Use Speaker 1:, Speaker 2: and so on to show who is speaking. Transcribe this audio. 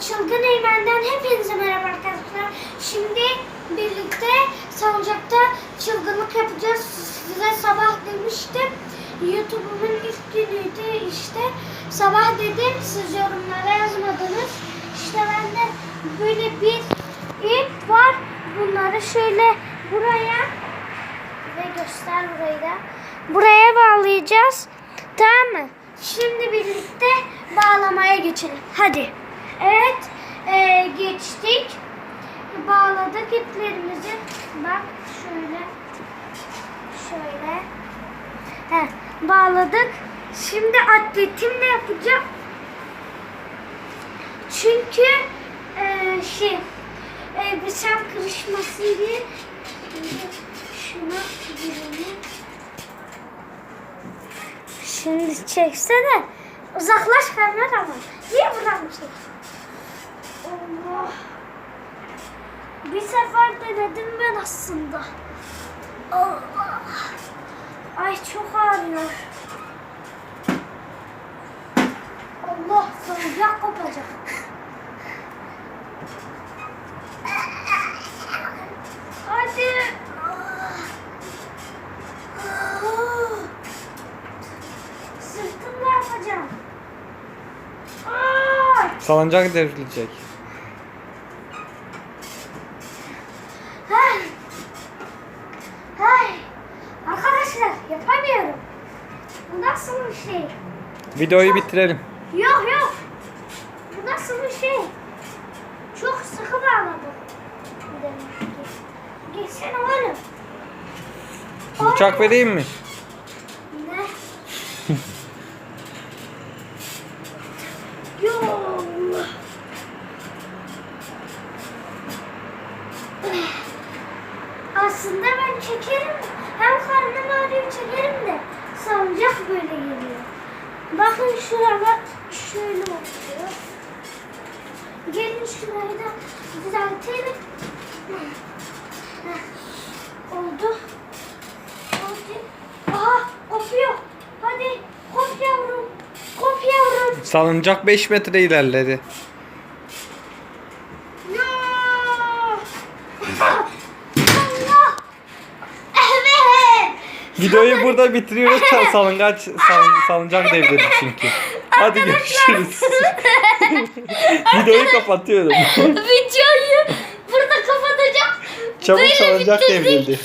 Speaker 1: Çılgın Eymen'den hepinize merhaba arkadaşlar. Şimdi birlikte salıncakta çılgınlık yapacağız. Size sabah demiştim. YouTube'umun ilk günüydü işte. Sabah dedim siz yorumlara yazmadınız. İşte bende böyle bir ip var. Bunları şöyle buraya ve göster burayı da. Buraya bağlayacağız. Tamam mı? Şimdi birlikte bağlamaya geçelim. Hadi. Evet. eee, geçtik. Bağladık iplerimizi. Bak şöyle. Şöyle. Heh, bağladık. Şimdi atletimle yapacağım. Çünkü eee, şey elbisem kırışmasın diye şuna girelim. Şimdi çeksene. Uzaklaş kameraman. Niye buradan çek? Allah. Bir sefer denedim ben aslında. Allah. Ay çok ağrıyor. Allah salıncak kopacak. Hadi. Ah. Sırtımla yapacağım. Ay.
Speaker 2: Salıncak devrilecek.
Speaker 1: Ay. Ay. Arkadaşlar yapamıyorum. Bu nasıl bir şey?
Speaker 2: Videoyu bitirelim.
Speaker 1: Yok yok. Bu nasıl bir şey? Çok sıkı bağladım. Geçsene oğlum.
Speaker 2: Bıçak vereyim mi?
Speaker 1: Ne? Yok. Aslında ben çekerim. Hem karnım ağrıyor çekerim de salıncak böyle geliyor. Bakın şurada şöyle oluyor. Gelin şurayı da düzeltelim. Oldu. Hadi. Aha kopuyor. Hadi kop yavrum. Kop yavrum.
Speaker 2: Salıncak 5 metre ilerledi.
Speaker 1: Ya. Allah. Evet.
Speaker 2: Videoyu burada bitiriyoruz. Sa- Salıngaç, salın, salıncak devrildi çünkü. Hadi görüşürüz. Videoyu kapatıyorum.
Speaker 1: Videoyu burada kapatacağım.
Speaker 2: Çabuk
Speaker 1: Böyle
Speaker 2: salıncak
Speaker 1: bitirdik.
Speaker 2: devrildi.